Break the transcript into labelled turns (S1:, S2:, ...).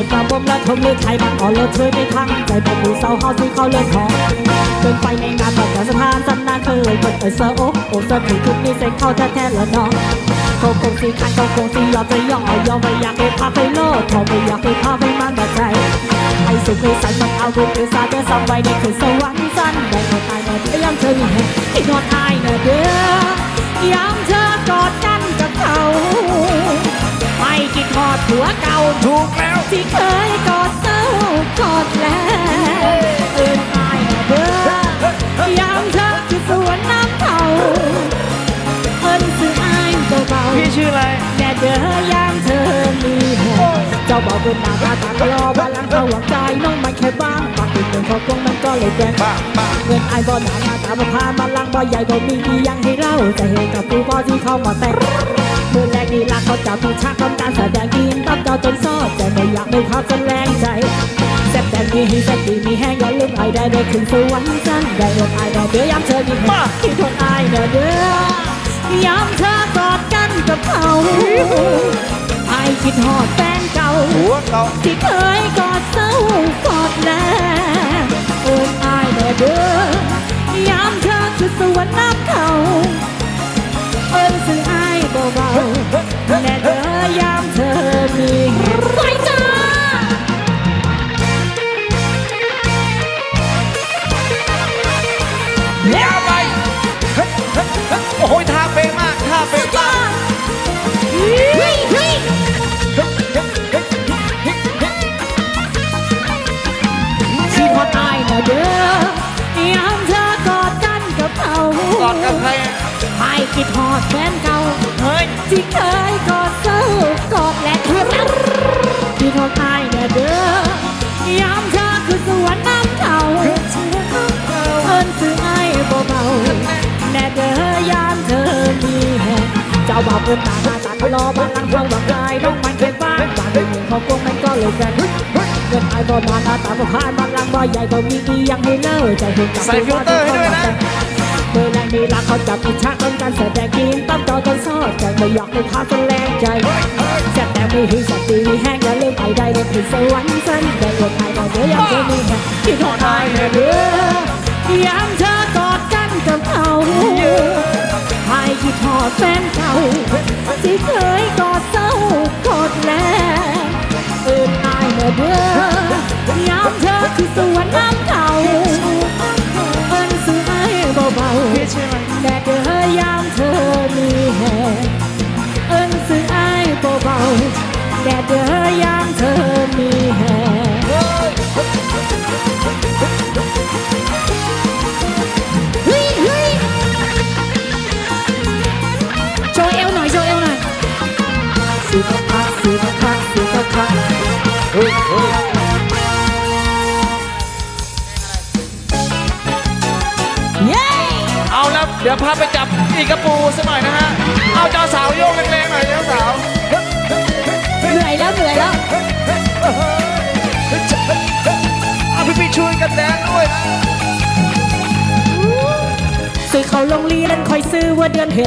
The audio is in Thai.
S1: มเลือใครมันอ่อนเลิศช่วยไม่ทังใจบอกผู้เศร้าเฮาที่เขาเลือกของเดินไปในงานประกาศสถานสันนานเคยเปิดเผยเสือโอ๊โอ้เสื้อถือชุดนี้เซ็กเข้าแท้แล้วน้องเขาคงสีคันเขาคงสียอมจะย่องเอายอมไม่อยากให้พาไปโลดเขาไม่อยากให้พาไปมันแบบใจให้สุขให้สันมันเอาบุญไปซาเดือสองใบในคืนสวรรค์สั้นได้หมดตายหมดยามเธอมีแห่งที่นอนอายเนอะเด้อยามเธอกอดกันกับเขาไม่คิดทอดหัวเก่า
S2: ถูกแล้ว
S1: ที่เคยกอดเศร้ากอดแล้วเอินอายนะเบ้อยามเธอคือสวนน้ำเขาเอินสื่ออายเบา
S2: พี่ชื่ออะไร
S1: ๆแน่เด้อยามเธอมีแหงเจ้าบอกเป็นหน้าตาตาตลอบ้านหลังเขาหวังใจน้องมันแค่บ้างปากติดเงินเขาคงมันก็เลยแกล้ง
S2: บ้าบ้า
S1: เงินไอ้บ่หนาหน้าตาบ่พามาลังบ่ใหญ่บ่มีอีหยังให้เราแต่เหตุกับผู้บ่ที่เข้ามาแต่งาจนซอดแต่ไม่อยากให้เขาจนแรงใจแซ่บแต่มีหิสติมีแห้งอย่าลืมไอ้ได้ได้ถึงสวรรค์สั้นได้รถไอ้ได้เดี๋ยวยามเธอมีแห้งที่ทนไอ้เด้อเด้อยามเธอกอดกันกับเขาไอ้คิดฮอดแฟนเก่า
S2: หัวเรา
S1: ที่เคยกอดเศร้ เด้อยามเธอ
S2: ก
S1: อดกันกับเขา
S2: กอดกับใคร
S1: ไอ้คิดฮอดแฟนเก่า
S2: เฮ้ย
S1: ที่เคยกอดเศร้ากอดและเธอที่ทนอายแน่เด้อยามเธอคือสวนน้ำเขาเอินสื่อไอ้เบาๆแน่เด้อยามเธอมีแหงเจ้าบ่าวเป็นตาหน้าตาทะเลาะบ้านหลังเขาหวังใจน้องมันเข็บ้านบ้านเมืองเขาคงมันก็เลยแฟน เงินไอ้บ่นานหน้าตาบ่พานบ้านหลังบ่ใหญ่บ่มีอีหยังให้เลิกใจเห็นกับ
S2: ใส่ฟิลเตอร์ให้ด้วยนะ
S1: เมื่อแรงมีรักเขาจับอิจฉาต้องการแสดงกินต้องจอจนซอดใจไม่อยากให้พาจนแรงใจแซ่บแต่ไม่หิวสักทีมีแห้งอย่าลืมไปได้เลยถึงสวรรค์สั้นได้รถไทยได้เดี๋ยวยังเธอมีแห้งที่ทอดไทยเด้อยามเธอกอดกันกับเขาให้คิดทอดแฟนเก่าที่เคย แดดเดอยามเธอมีแหงเฮ้ยเฮ้ยโชว์เอวหน่อยโชว์เอวหน่อยสีคักสีคักสีคัก
S2: เฮ้ยเฮ้ย
S1: เอา
S2: ล้วเดี๋ยวพาไปจับอีกกระปูสักหน่อยนะฮะ เอาเจ้าสาว กันแดนด้วยนะ
S1: ซื้อเขาโรงเรียนคอยซื้อว่าเดือนเห็น